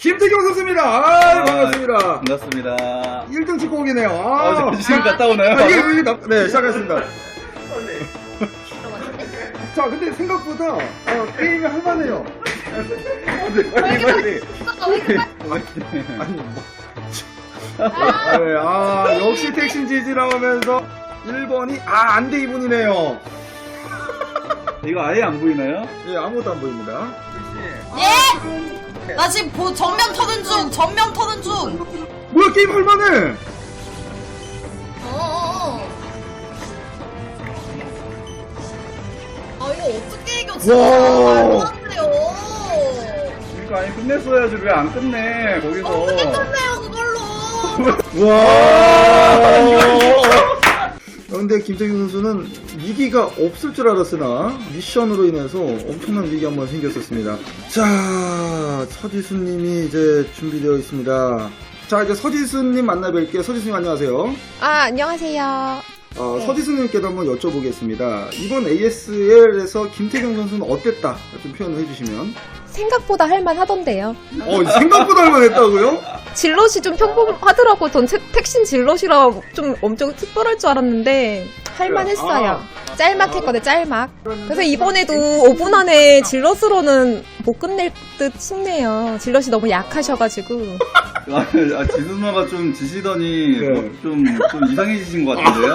김태경 선수입니다. 아, 반갑습니다. 반갑습니다. 1등 축구공이네요. 아, 어, 저 지금 갔다 오나요? 아, 이게, 이게 나, 네, 시작했습니다. 자, 근데 생각보다 어, 게임이 할만해요. 네, 빨리, 빨리. 아니, 뭐. 아, 네, 아, 역시 택신 지지라 하면서 1번이, 아, 안돼 2분이네요. 이거 아예 안 보이나요? 예, 아무것도 안 보입니다. 예? 나 지금 보, 전면 터는 중, 전면 터는 중. 뭐야, 게임 할만해! 어어어. 아 이거 어떻게 이겨 진짜 와. 말도 안 돼요. 이거 아니 끝냈어야지 왜 안 끝내 거기서. 어떻게 끝내요 그걸로? 와. 그런데 김태균 선수는 위기가 없을 줄 알았으나 미션으로 인해서 엄청난 위기 한번 생겼었습니다. 자, 서지수님이 이제 준비되어 있습니다. 자, 이제 서지수님 만나 뵐게요. 서지수님 안녕하세요. 아, 안녕하세요. 어, 네. 서지수님께도 한번 여쭤보겠습니다. 이번 ASL에서 김태경 선수는 어땠다? 좀 표현을 해주시면. 생각보다 할만하던데요. 어, 생각보다 할만했다고요? 질럿이 좀 평범하더라고. 전 태- 택신 질럿이라 좀 엄청 특별할 줄 알았는데 할만했어요. 짤막했거든, 짤막. 그래서 이번에도 5분 안에 질럿으로는 못 끝낼 듯 싶네요. 질럿이 너무 약하셔가지고. 아, 아, 지수 누나가 좀 지시더니 네. 뭐 좀, 좀 이상해지신 것 같은데요?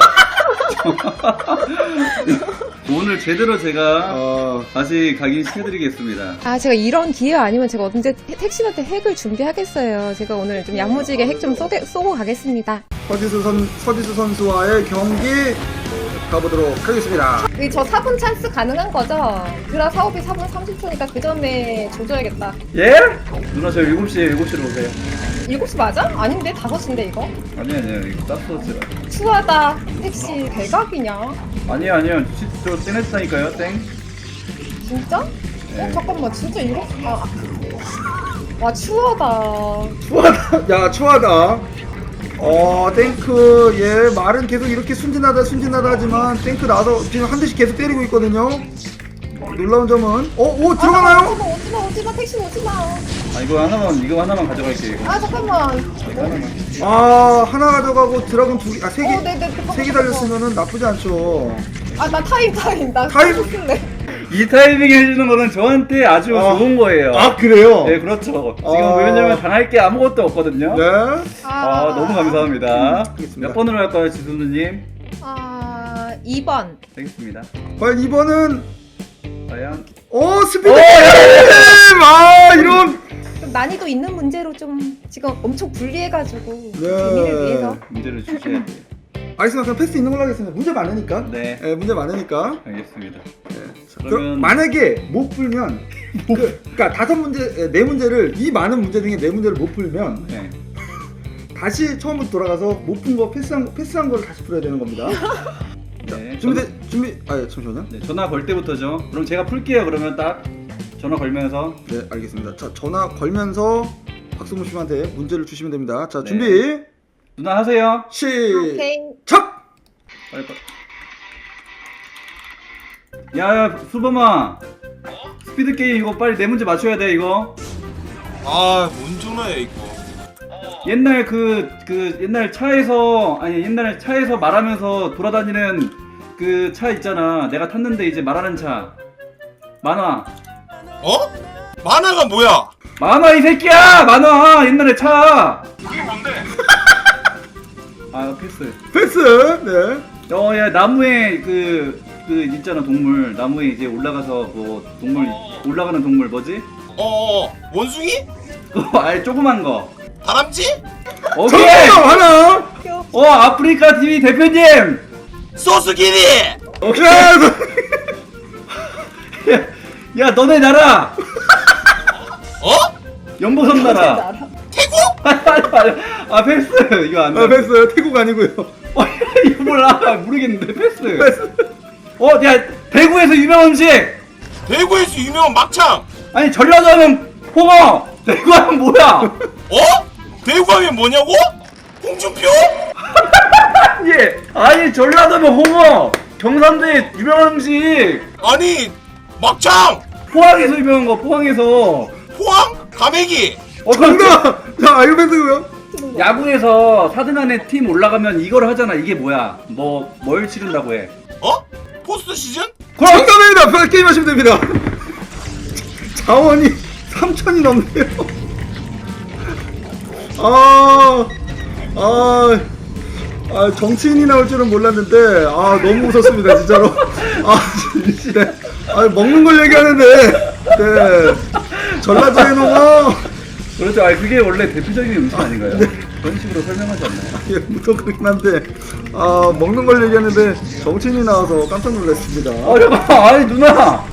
오늘 제대로 제가 어, 다시 각인시켜드리겠습니다. 아, 제가 이런 기회 아니면 제가 언제 태- 택신한테 핵을 준비하겠어요. 제가 오늘 좀 야무지게 핵 좀 쏘고 가겠습니다. 서지수, 선, 서지수 선수와의 경기 가보도록 하겠습니다. 저 4분 찬스 가능한 거죠? 드라 사업이 4분 30초니까 그 점에 조져야겠다. 예? 누나 저 7시에 7시로 오세요. 7시 맞아? 아닌데 5시인데 이거? 아니 아니요 이거 땄었지라. 추하다 택시 대각이냐? 아니요 아니요 치- 저 땡했다니까요 땡. 진짜? 네. 어 잠깐만 진짜 7시 아, 와 추하다 추하다. 야, 추하다. 어, 탱크, 예, 말은 계속 이렇게 순진하다, 순진하다 하지만, 탱크 나서 지금 한 대씩 계속 때리고 있거든요. 놀라운 점은, 어, 오, 들어가나요? 오지마 오지마 오지마 택시 오지마 아 이거 하나만 이거 하나만 가져갈게요 이거. 아 잠깐만 이거 하나만. 아, 하나 가져가고 드라곤 두 개, 아, 세 개, 어, 네, 네, 잠깐만, 세개 달렸으면은 나쁘지 않죠. 아나 타임 타임 나 타임? 쓸래 이 타이밍 해주는 거는 저한테 아주 아. 좋은 거예요. 아, 그래요? 네 그렇죠. 지금 아. 왜냐면 당할 게 아무것도 없거든요. 네. 아 너무 감사합니다. 알겠습니다. 몇 번으로 할까요 지수누님? 아 2번 알겠습니다. 과연 이번은, 과연 어, 스피드 오, 게임! 아, 이런. 좀 난이도 있는 문제로 좀 지금 엄청 불리해가지고 네. 재미를 위해서 문제를 주셔야 돼요. 알겠습니다. 그럼 패스 있는 걸로 하겠습니다. 문제 많으니까. 네 예, 문제 많으니까. 알겠습니다. 예. 자, 그러면- 그럼 만약에 못 풀면 그, 그러니까 다섯 문제 예, 네 문제를 이 많은 문제 중에 네 문제를 못 풀면 네. 다시 처음부터 돌아가서 못 푼 거 패스한 거 패스한 거를 다시 풀어야 되는 겁니다. 네. 준비돼 준비 아 예, 잠시만요. 네, 전화 걸 때부터죠. 그럼 제가 풀게요. 그러면 딱 전화 걸면서 네 알겠습니다. 자 전화 걸면서 박성무 씨한테 문제를 주시면 됩니다. 자 네. 준비 누나 하세요. 오케이 시작. 빨리 빨리. 야야 수범아. 스피드 게임 이거 빨리 네 문제 맞춰야 돼 이거. 아, 뭔 전화야 이거. 옛날 그, 그, 옛날 차에서, 아니, 옛날 차에서 말하면서 돌아다니는 그 차 있잖아. 내가 탔는데 이제 말하는 차. 만화. 어? 만화가 뭐야? 만화, 이 새끼야! 만화! 옛날에 차! 그게 뭔데? 아, 패스. 패스. 네. 어, 야, 나무에 그, 그, 있잖아, 동물. 나무에 이제 올라가서 뭐, 동물, 올라가는 동물 뭐지? 어, 어, 원숭이? 어, 아니, 조그만 거. 다람쥐? 오케이! 정답 하나. 어, 아프리카 TV 대표님! 소스기니? 오케이. 야, 야, 너네 나라! 어? 연보성 나라! 태국? 아 패스 이거 안 돼. 아 패스. 태국 아니고요. 어, 이거 몰라 모르겠는데 패스. 패스. 어 야 대구에서 유명한 음식 대구에서 유명한 막창. 아니 전라도 하면 홍어 대구 하면 뭐야? 어? 대구 하면 뭐냐고? 홍준표? 예 아니 전라도 하면 홍어 경상도에 유명한 음식 아니, 막창. 포항에서 유명한 거 포항에서 포항? 가메기. 어, 정답! 자, 아이언맨드고요 야구에서 4등 안에 팀 올라가면 이걸 하잖아. 이게 뭐야? 뭐, 뭘 치른다고 해? 어? 포스트 시즌? 정답입니다! 편하게 게임 하시면 됩니다. 자원이 3천이 넘네요. 아, 아, 아, 정치인이 나올 줄은 몰랐는데, 아, 너무 웃었습니다, 진짜로. 아, 네. 아, 먹는 걸 얘기하는데, 네. 전라도 해놓아. 그렇죠. 아, 그게 원래 대표적인 음식 아닌가요? 그런 식으로 설명하지 않나요? 예, 무슨 그렇긴 한데, 아, 먹는 걸 얘기하는데, 정치인이 나와서 깜짝 놀랐습니다. 아, 잠깐. 아니, 누나.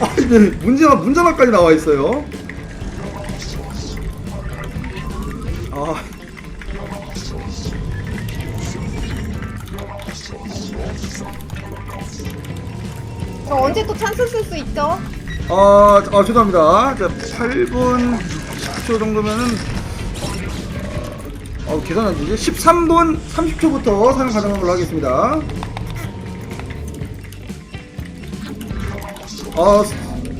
아, 이제 문제가 문자막까지 나와 있어요. 아, 저 언제 또 찬스 쓸 수 있죠? 아, 아 죄송합니다. 자, 8분 10초 정도면은 어, 계산 안 되지? 13분 30초부터 사용 가능한 걸로 하겠습니다. 아,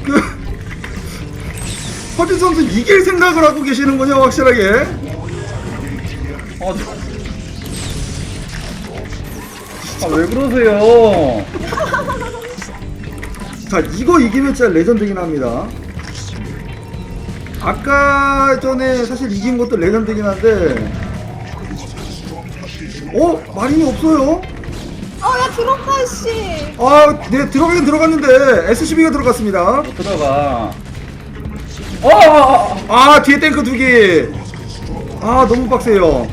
그 허진 선수 이길 생각을 하고 계시는 군요, 확실하게. 아, 저... 아, 왜 그러세요? 자, 이거 이기면 진짜 레전드긴 합니다. 아까 전에 사실 이긴 것도 레전드긴 한데, 어? 마린이 없어요? 아, 야, 들어가, 씨. 아, 네, 들어가긴 들어갔는데, SCB가 들어갔습니다. 못 들어가. 어, 어, 어. 아, 뒤에 탱크 두 개. 아, 너무 빡세요.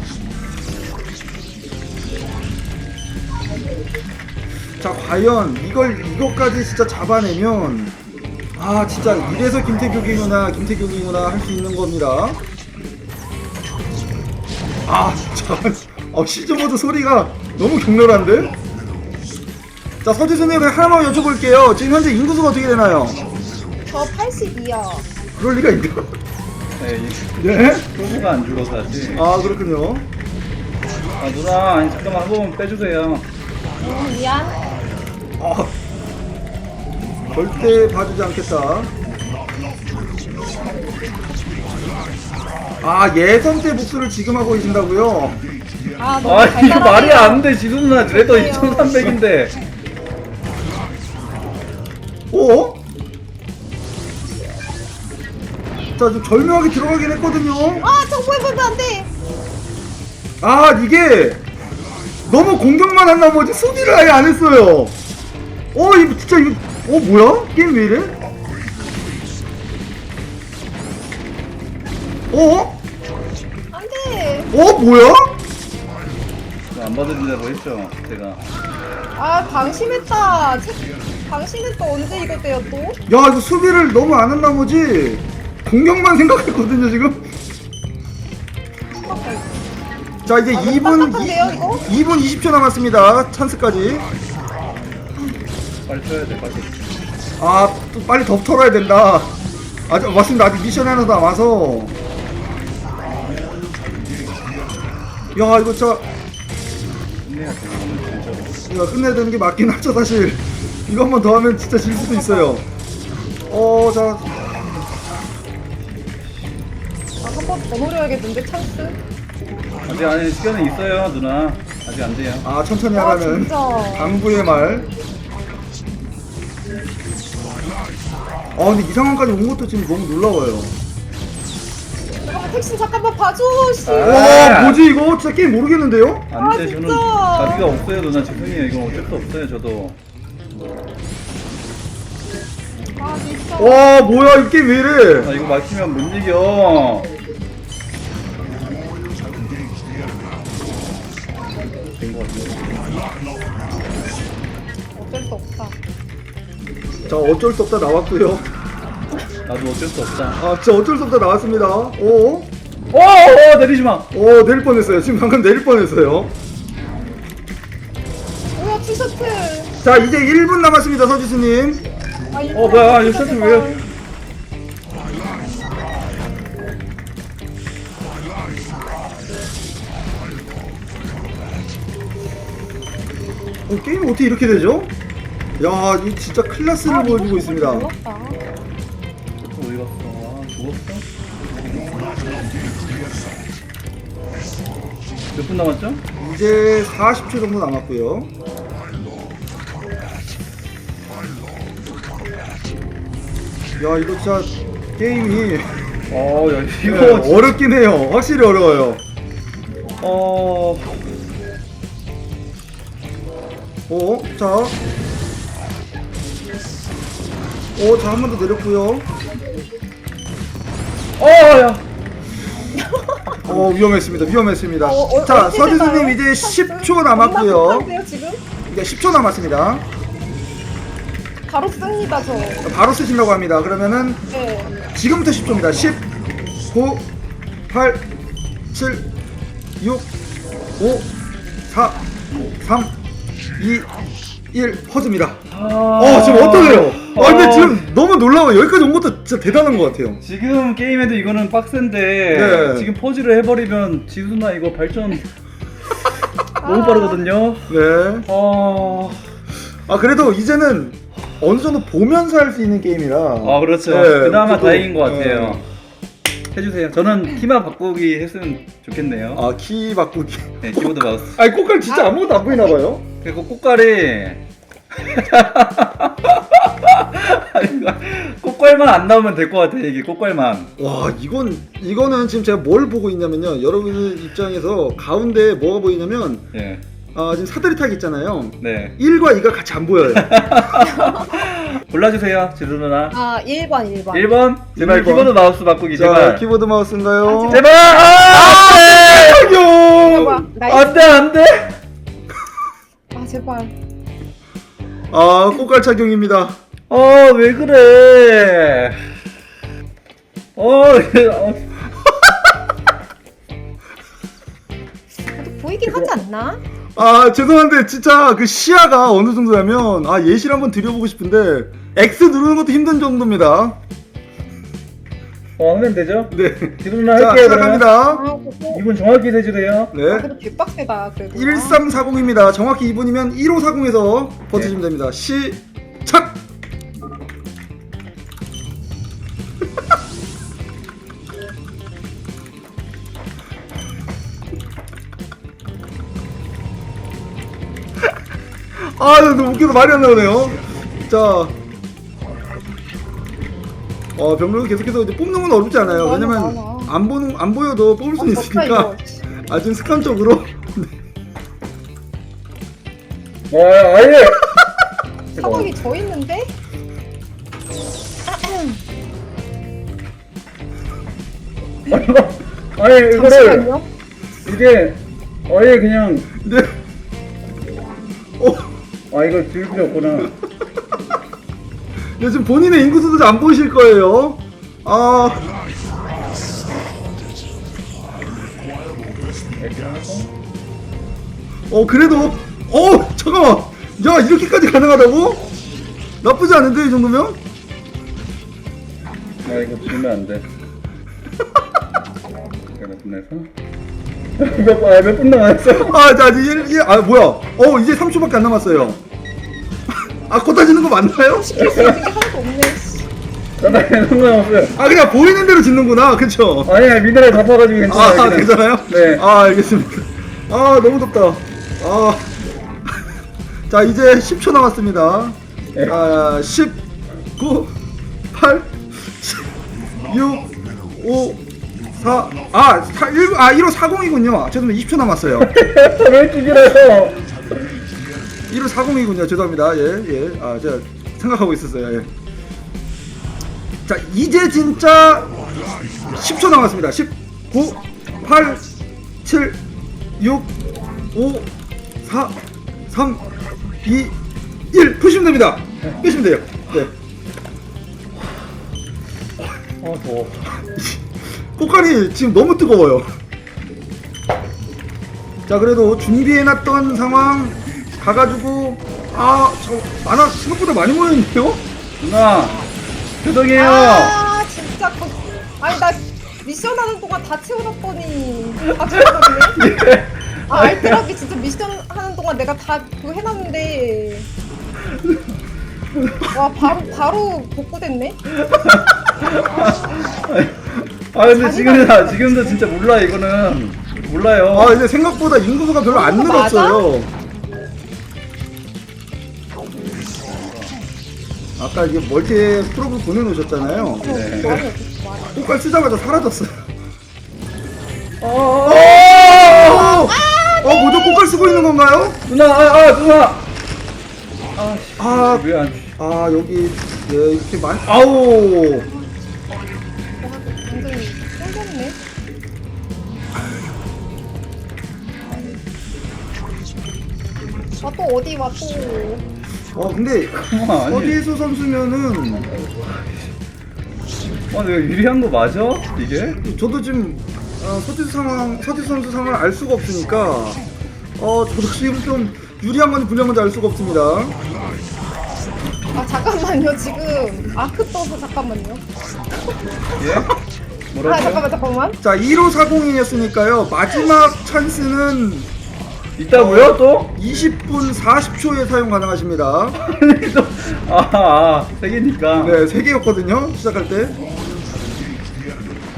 자, 과연 이걸, 이것까지 진짜 잡아내면, 아, 진짜 이래서 김태균이구나, 김태균이구나 할 수 있는 겁니다. 아, 잠깐. 어, 시즈모드 소리가 너무 격렬한데? 자, 서지수님 하나만 여쭤볼게요. 지금 현재 인구수가 어떻게 되나요? 저 82요. 그럴 리가 있나? 네, 이 네? 소주가 안 줄어서 하지. 아, 그렇군요. 아, 누나, 아니, 잠깐만 한 번만 빼주세요. 음, 미안. 아, 절대 봐주지 않겠다. 아, 예선 때 복수를 지금 하고 계신다고요? 아, 너무 아, 이게 달달하네요. 말이 안 돼, 지수 누나. 그래도 그래요. 2,300인데. 어? 자, 좀 절묘하게 들어가긴 했거든요. 아, 정보해 보면 안 돼. 아, 이게 너무 공격만 한 나머지 수비를 아예 안 했어요. 어, 이거 진짜 이거, 어, 뭐야? 게임 왜 이래? 어? 안 돼. 어, 뭐야? 안 받아준다고 했죠, 제가. 아, 방심했다. 체- 방심했다. 언제 이거 때요, 또? 야, 이거 수비를 너무 안 한 나머지 공격만 생각했거든요, 지금. 자, 이제 아, 2분, 딱딱한데요, 이거? 2분 20초 남았습니다. 찬스까지. 빨리 쳐야 돼, 빨리. 아, 또 빨리 더 털어야 된다. 아, 저, 맞습니다. 아직 미션 하나 남아서. 야, 이거 진짜, 이거는 진짜로. 이거 끝내야 되는 게 맞긴 하죠, 사실. 이거 한번더 하면 진짜 질 수도 있어요. 어, 자, 아, 한 번 더 노려야겠는데, 찬스? 아직 아니 시간은 있어요 누나 아직 안 돼요 아, 천천히 아, 하라는 진짜. 강부의 말. 아, 근데 이 상황까지 온 것도 지금 너무 놀라워요. 잠깐만, 택신 잠깐만 봐줘, 씨. 아. 와, 뭐지, 이거? 진짜 게임 모르겠는데요? 아, 안돼 저는 진짜. 자비가 없어요 누나 죄송해요 이건 어쩔 수 없어요 저도 아, 진짜. 와, 뭐야, 이 게임 왜 이래? 아 이거 막히면 못 이겨 된거 같아요 어쩔 수 없다. 자, 어쩔 수 없다 나왔고요. 나도 어쩔 수 없다 아, 진짜 어쩔 수 없다 나왔습니다. 오, 오 오 내리지 마 오, 내릴 뻔했어요. 지금 방금 내릴 뻔했어요. 뭐야, 티셔츠. 자, 이제 1분 남았습니다, 서지수님. 아, 어 뭐야 이 셔츠 왜요 어, 게임 어떻게 이렇게 되죠? 야, 이 진짜 클래스를 아, 보여주고 이거 있습니다. 몰랐다. 몇 분 남았죠? 이제 40초 정도 남았고요. 야 이거 진짜 게임이 어, 야, 네, 이거 진짜- 어렵긴 해요. 확실히 어려워요. 어, 어, 자. 어, 자, 한 번 더 내렸고요. 어, 야. 어, 위험했습니다. 위험했습니다. 어, 어, 자, 어떻게 서지수님? 이제 샷수? 10초 남았고요. 엄마 급한데요, 지금? 이제 10초 남았습니다. 바로 씁니다, 저. 바로 쓰신다고 합니다. 그러면은 네. 지금부터 10초입니다. 10, 9, 8, 7, 6, 5, 4, 3, 2, 1, 퍼즈입니다. 어, 지금 어떠세요? 아, 근데 어, 지금 너무 놀라워요. 여기까지 온 것도 진짜 대단한 것 같아요. 지금 게임에도 이거는 빡센데 네. 지금 퍼즐을 해버리면 지수나 이거 발전 너무 빠르거든요. 네. 어, 아, 그래도 이제는 어느 정도 보면서 할 수 있는 게임이라. 아 그렇죠. 네, 그나마 저도, 다행인 것 같아요. 네. 해주세요. 저는 키만 바꾸기 했으면 좋겠네요. 아, 키 바꾸기. 네, 키보드 마우스. 아니, 꽃갈 진짜 아무것도 안 보이나 봐요. 그리고 꽃갈이 꽃갈만 안 나오면 될 것 같아 이게 꽃갈만. 와, 이건, 이거는 지금 제가 뭘 보고 있냐면요. 여러분 입장에서 가운데 뭐가 보이냐면, 예. 아, 지금 사다리 타기 있잖아요. 네. 1과 2가 같이 안 보여요. 골라주세요, 지수 누나. 아, 1번, 1번. 1번 제발 일 번. 키보드 마우스 바꾸기 자, 제발. 키보드 마우스인가요? 아, 제발. 아, 안돼. 안돼 안돼. 아, 제발. 아, 꽃갈 착용입니다. 그래? 어, 어. 그래도 보이긴 하지 않나? 아, 죄송한데, 진짜 그 시야가 어느 정도냐면, 아, 예시를 한번 드려보고 싶은데, X 누르는 것도 힘든 정도입니다. 어 하면 되죠? 네. 자, 할게요. 그러면. 시작합니다. 아, 그거. 이분 정확히 해주세요. 아, 네. 그래도 개빡세다, 그래도. 1340입니다. 정확히 2분이면 1540에서 버티시면 됩니다. 시작! 아, 너무 웃겨서 말이 안 나오네요. 자. 어, 병력을 계속해서 이제 뽑는 건 어렵지 않아요. 많아, 왜냐면 많아. 안 보는 안 보여도 뽑을 수는 어, 좋다, 있으니까 이거. 아주 습관적으로 와 아예. 사각이 저 있는데? 아니 이거를 잠시만요. 이게 아예 그냥 네. 어, 아 이거 지울 필요 없구나. 요즘 본인의 인구수도 잘 안 보이실 거예요. 아, 어 그래도 어 잠깐만, 야 이렇게까지 가능하다고? 나쁘지 않은데 이 정도면? 아 이거 지우면 안 돼. 몇분 나서? 몇분 남았어? 아, 자 이제 일, 일, 아 뭐야? 어 이제 3초밖에 안 남았어요. 아, 곧 따지는 거 맞나요? 시킬 수 있는 게 하나도 없네. 상관없어요. 아 그냥 보이는 대로 짓는구나, 그쵸? 아니 미네랄 다 파가지고 괜찮아요. 아, 그냥. 괜찮아요? 네. 아, 알겠습니다. 아, 너무 덥다. 아. 자, 이제 10초 남았습니다. 네. 아, 10, 9, 8, 7, 6, 5, 4, 아, 4, 1, 아, 1호 40이군요. 죄송합니다. 20초 남았어요. 왜 죽이래요? 1호 40이군요. 죄송합니다. 예, 예. 아, 제가 생각하고 있었어요. 예. 자, 이제 진짜 10초 남았습니다. 10, 9, 8, 7, 6, 5, 4, 3, 2, 1. 푸시면 됩니다. 푸시면 돼요. 네. 아 더워. 꽃갈이 지금 너무 뜨거워요. 자, 그래도 준비해놨던 상황 가가지고, 아, 저, 만화 생각보다 많이 모였는데요? 누나 죄송해요. 아, 진짜. 거... 아니, 나 미션 하는 동안 다 채워놨더니. 다 채워놨네? 아, 알뜰하게 진짜 미션 하는 동안 내가 다 그거 해놨는데. 와, 바로, 바로 복구됐네? 아 근데 지금 지금도 진짜 몰라 이거는 몰라요. 아 근데 생각보다 인구수가 별로 안? 늘었어요. 아까 이게 멀티 프로브 보내놓으셨잖아요. 네. 꽃갈 쓰자마자 사라졌어요. 어, 어, 어, 모두 꽃갈 쓰고 있는 건가요? 누나 아, 아 누나. 아, 왜안 아 여기 네 이렇게 많. 아우. 완전히 생겼네. 아, 또 어디 와, 또. 어 근데 아, 아니. 서지수 선수면은 아 내가 유리한 거 맞아? 이게? 저도 지금 어, 서지수 상황, 서지수 선수 상황을 알 수가 없으니까 어 저도 지금 좀 유리한 건지 불리한 건지 알 수가 없습니다. 아, 잠깐만요, 지금. 아크 떠서 잠깐만요. 예? 아, 뭐라고? 잠깐만, 잠깐만. 자 1540이었으니까요 마지막 찬스는 있다고요 또? 20분 40초에 사용 가능하십니다. 아, 아, 세 개니까. 네, 세 개였거든요. 시작할 때.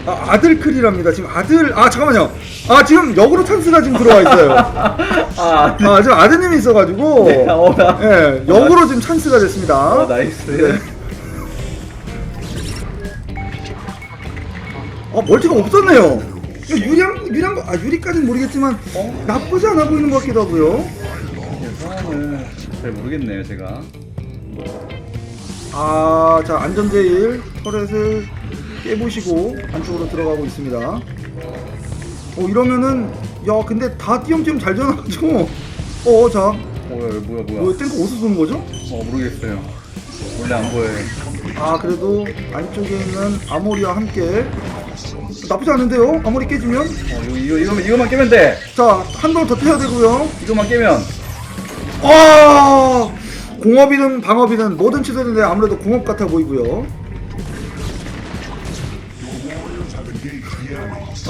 아, 아들 클이랍니다. 지금 아들, 아, 잠깐만요. 아, 지금 역으로 찬스가 지금 들어와 있어요. 아, 아, 지금 아드님이 있어가지고. 네, 어, 나- 예, 역으로 지금 찬스가 됐습니다. 어, 나이스. 네. 어, 멀티가 없었네요. 유리한, 유리한 거, 아, 유리까지는 모르겠지만, 어? 나쁘지 않아 보이는 것 같기도 하고요. 상황을 잘 모르겠네요, 제가. 아, 자, 안전제일, 터렛을 깨보시고, 안쪽으로 들어가고 있습니다. 어, 이러면은, 야, 근데 다 띄엄띄엄 잘 전화가지고, 어, 자, 뭐야, 뭐야, 뭐야. 뭐, 탱크 어디서 쏘는 거죠? 어, 모르겠어요. 원래 안 보여요. 아, 그래도 안쪽에 있는 아모리와 함께, 나쁘지 않은데요? 아모리 깨지면? 어, 이거, 이거, 이거만, 이거만 깨면 돼. 자, 한번더 태야 되고요. 이거만 깨면. 아, 공업이든 방업이든 뭐든 취소되는데 아무래도 공업 같아 보이고요.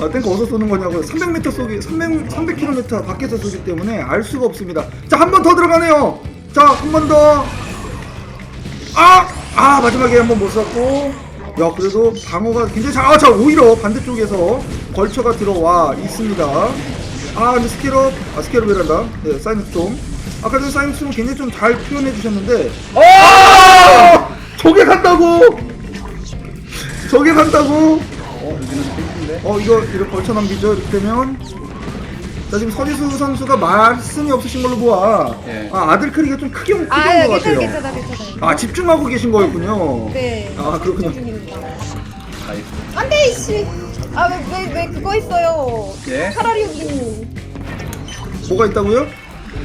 아, 탱크 어디서 쏘는 거냐고요? 300m 쏘기, 300, 300km 밖에서 쏘기 때문에 알 수가 없습니다. 자, 한 번 더 들어가네요. 자, 한 번 더. 아! 아, 마지막에 한 번 못 쐈고. 야, 그래도 방어가 굉장히 잘, 아, 자, 오히려 반대쪽에서 걸쳐가 들어와 있습니다. 아, 근데 스케럽, 아, 스케럽이란다. 네, 사이언스 좀. 아까 전에 사이언스 좀 굉장히 좀 잘 표현해 주셨는데. 아! 저게 간다고! 저게 간다고! 어, 여기는 어 이거 이렇게 걸쳐 넘기죠 이렇게 되면 자 지금 서지수 선수가 말씀이 없으신 걸로 보아 예. 아 아들 크기가 좀 크게 크게 아, 온것 같아요 괜찮아, 괜찮아, 괜찮아. 아 집중하고 계신 거였군요 네. 아 그렇군요 중입니다. 나이스. 안 돼, 이씨. 아, 왜, 왜, 왜 그거 있어요? 예? 차라리 여기. 뭐가 있다고요?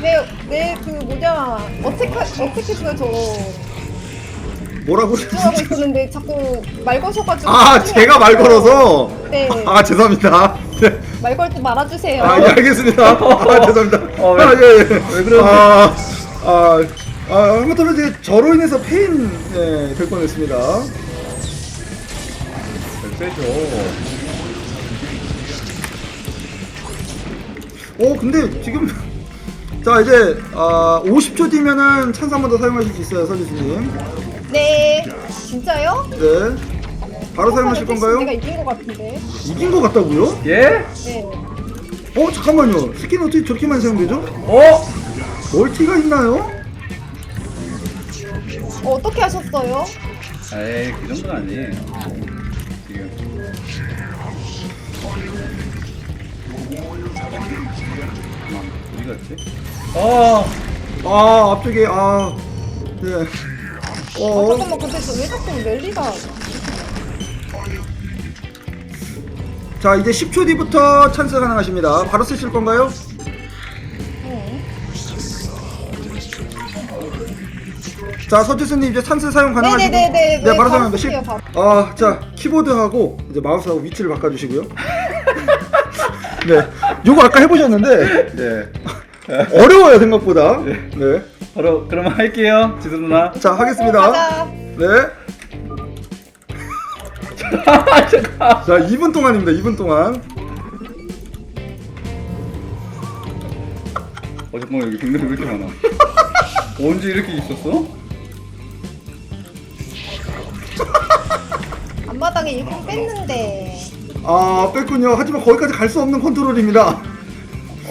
내, 내, 그, 뭐냐. 어떻게, 어떻게 했어요, 저. 뭐라고 집중하고 있었는데 자꾸 말 거셔가지고. 아 제가 안 말. 걸어서 네. 아 죄송합니다 네. 말걸 때 말아주세요. 아 예, 알겠습니다 아 죄송합니다 어, 왜- 아, 예, 예. 왜 그러는데? 아, 아, 아, 하마터면 이제 저로 인해서 페인 예, 될 뻔했습니다 잘 빼죠. 오 근데 지금 자 이제 아 50초 뒤면은 찬스 한 번 더 사용하실 수 있어요 서지수님 네. 진짜요? 네 바로 사용하실 건가요? 내가 이긴 것 같은데. 이긴 것 같다고요? 예? 네. 어 잠깐만요 스킨 어떻게 저렇게 많이 사용되죠? 어? 멀티가 있나요? 어, 어떻게 하셨어요? 에이, 그 정도는 아니에요. 지금. 어디 갔지? 아, 아 앞쪽에 아 네 어, 어, 잠깐만, 근데 저왜 자꾸 랠리가. 자 이제 10초 뒤부터 찬스 가능하십니다 바로 쓰실 건가요? 어. 자 서지수님 이제 찬스 사용 가능하시고 네네네네. 네 바로 바로 사용합니다 쓸게요, 10. 바로. 아자 키보드하고 이제 마우스하고 위치를 바꿔주시고요 네 요거 아까 해보셨는데 네. 어려워요 생각보다 네. 바로, 그러면 할게요. 지수 누나. 자 하겠습니다 가자. 네. 자 2분 동안입니다 2분 동안 어, 잠깐만, 여기 빙글이 왜 이렇게 많아? 언제 이렇게 있었어? 앞마당에 일꾼 뺐는데. 아 뺐군요. 하지만 거기까지 갈 수 없는 컨트롤입니다.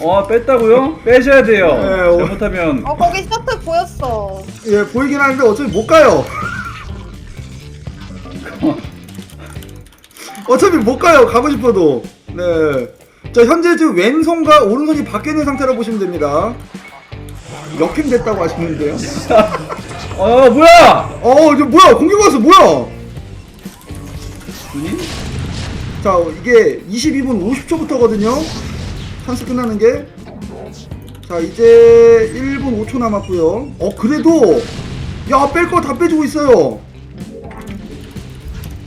어 뺐다고요? 빼셔야 돼요. 네, 어. 잘못하면 어 거기 셔틀 보였어. 예 보이긴 하는데 어차피 못 가요. 어차피 못 가요. 가고 싶어도. 네. 자 현재 지금 왼손과 오른손이 바뀌어 있는 상태로 보시면 됩니다. 역행 됐다고 하시는데요. 어 뭐야? 어, 이제 뭐야? 공격 왔어, 뭐야? 자, 이게 22분 50초부터거든요. 찬스 끝나는 게. 자, 이제 1분 5초 남았고요. 어, 그래도 야, 뺄 거 다 빼주고 있어요.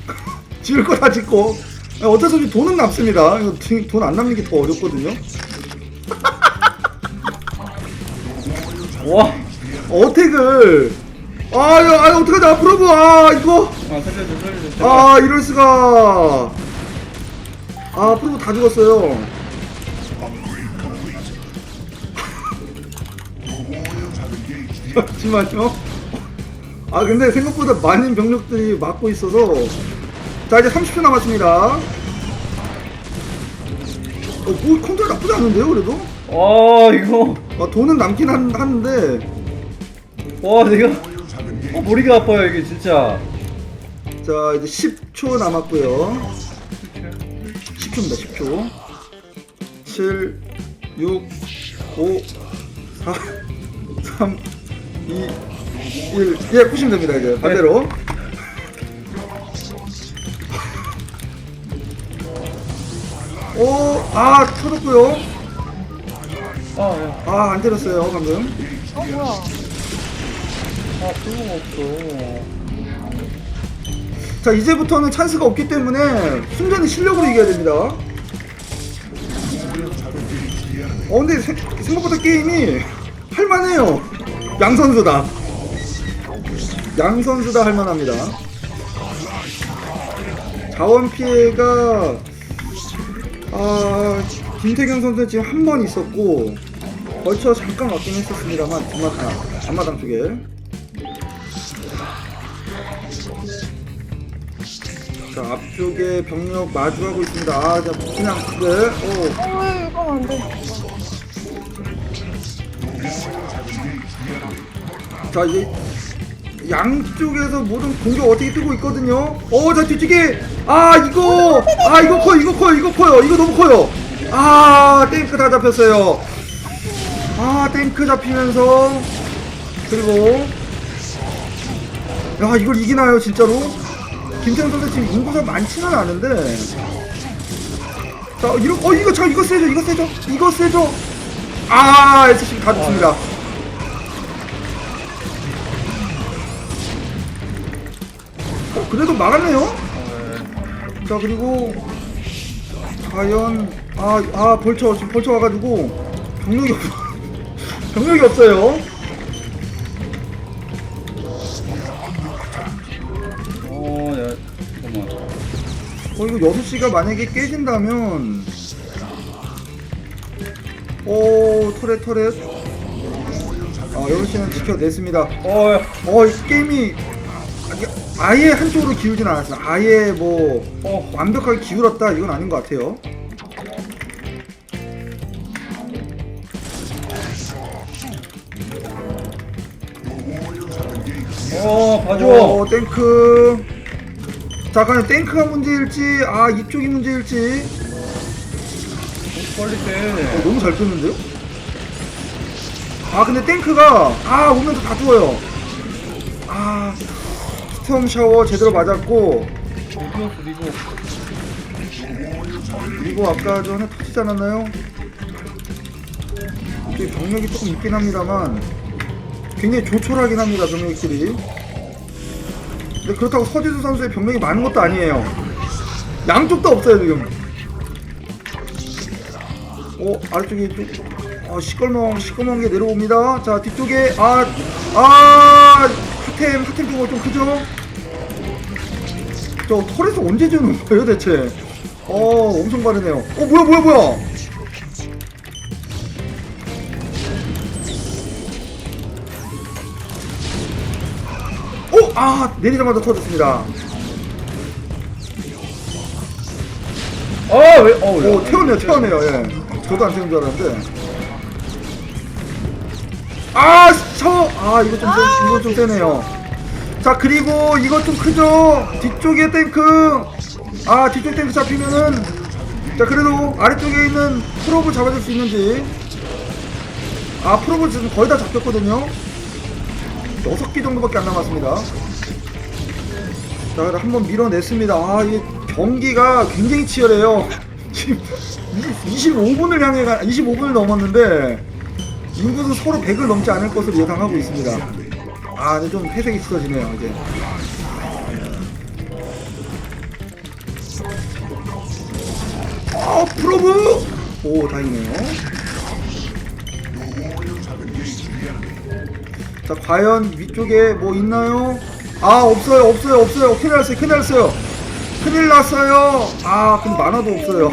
지을 거 다 짓고. 야, 어쩔 수 없이 돈은 남습니다. 돈 안 남는 게 더 어렵거든요. 와. 어택을. 아, 야, 아, 어떡하지? 앞으로 봐. 아, 이거. 아 살려줘 살려줘. 제발. 아 이럴 수가 아 프로브 다 죽었어요 잠시만요. 아 근데 생각보다 많은 병력들이 막고 있어서 자 이제 30초 남았습니다. 어 뭐 컨트롤 나쁘지 않은데요 그래도? 어 이거. 아, 돈은 남긴 한, 하는데. 와 내가. 어, 머리가 아파요 이게 진짜. 자 이제 10초 남았고요. 10초입니다 10초. 7 6 5 4 3 2 1 예, 푸시면 됩니다 이제 반대로 오, 아, 터졌고요. 아 야. 아, 안 때렸어요, 방금. 어 뭐야? 아 풀로가 없어. 자, 이제부터는 찬스가 없기 때문에 순전히 실력으로 이겨야 됩니다. 어, 근데 생, 생각보다 게임이 할만해요. 양 선수 다. 양 선수 다 할 만합니다. 자원 피해가 아 김태경 선수 지금 한 번 있었고 벌써 잠깐 왔긴 했었습니다만 뒷마당 앞마당 쪽에 자 앞쪽에 병력 마주하고 있습니다. 아, 자 그냥 네, 오, 어 이거 안 돼. 자 이제 양쪽에서 모든 공격 어떻게 뜨고 있거든요. 어, 자 뒤쪽에 아 이거 아 이거 커 이거 커 이거 커요 이거 너무 커요. 아 탱크 다 잡혔어요. 아 탱크 잡히면서 그리고 야 이걸 이기나요 진짜로? 김태형 선수 지금 인구가 많지는 않은데 자 이거 어 이거 저 이거 세죠 이거 세죠 이거 세죠 아 SCB 다 죽습니다. 어, 그래도 막았네요. 자 그리고 과연 아, 아 벌쳐 지금 벌쳐 와가지고 병력이 없 병력이 없어요. 어 야 잠깐만. 어 이거 6시가 만약에 깨진다면 오 터렛 터렛 아 6시는 지켜냈습니다. 어야. 어, 이 게임이 아예 한쪽으로 기울진 않았어요. 아예 뭐 어. 완벽하게 기울었다 이건 아닌 것 같아요. 어 봐줘. 어, 탱크. 자, 과연 탱크가 문제일지, 아 이쪽이 문제일지. 빨리 어, 빼. 너무 잘 끄는데요? 아, 근데 탱크가 아 오면서 다 죽어요. 아, 스톰 샤워 제대로 맞았고, 리고 리고. 그리고 아까 전에 터지지 않았나요? 이게 병력이 조금 있긴 합니다만 굉장히 조촐하긴 합니다 병력끼리 근데 그렇다고 서지수 선수의 병력이 많은 것도 아니에요 양쪽도 없어요 지금 어 아래쪽에 좀 아, 시끌멍 시끌멍 게 내려옵니다. 자 뒤쪽에 아아 하템 하템 규모 좀 크죠? 저 털에서 언제 주는 거예요 대체? 어 엄청 빠르네요. 어 뭐야 뭐야 뭐야? 어? 아 내리자마자 터졌습니다. 어 왜 어, 왜? 오 태우네요 태우네요 예 저도 안 태운 줄 알았는데. 아저아 이거 좀 세, 이거 좀 세네요. 자 그리고 이거 좀 크죠? 뒤쪽에 탱크. 아 뒤쪽 탱크 잡히면은 자 그래도 아래쪽에 있는 프로브 잡아줄 수 있는지. 아 프로브 지금 거의 다 잡혔거든요. 6개 정도밖에 안 남았습니다. 자 한번 밀어냈습니다. 아 이게 경기가 굉장히 치열해요 25분을 향해 가 25분을 넘었는데 인구수 서로 100을 넘지 않을 것으로 예상하고 있습니다. 아 근데 좀 회색이 짙어지네요 이제. 아 프로브! 오 다행이네요. 자 과연 위쪽에 뭐 있나요? 아 없어요 없어요 없어요. 큰일 났어요 큰일 났어요 큰일 났어요. 아 근데 만화도 없어요.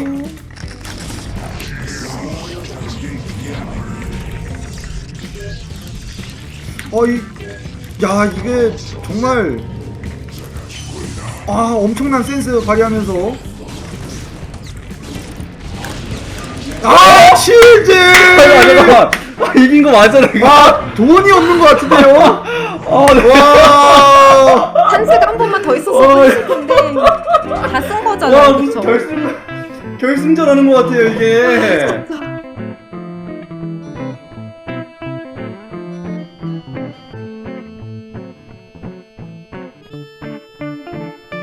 어 이 야 이게 정말 아 엄청난 센스 발휘하면서. 아 치즈 잠깐만. 아, 이긴 거 맞아 내가 와 돈이 없는 것 같은데요? 아 네. 와. 한스가 한 번만 더 있었으면 했을 텐데 다쓴와 거잖아요. 무슨 그쵸? 결승 결승전 하는 거 같아요 이게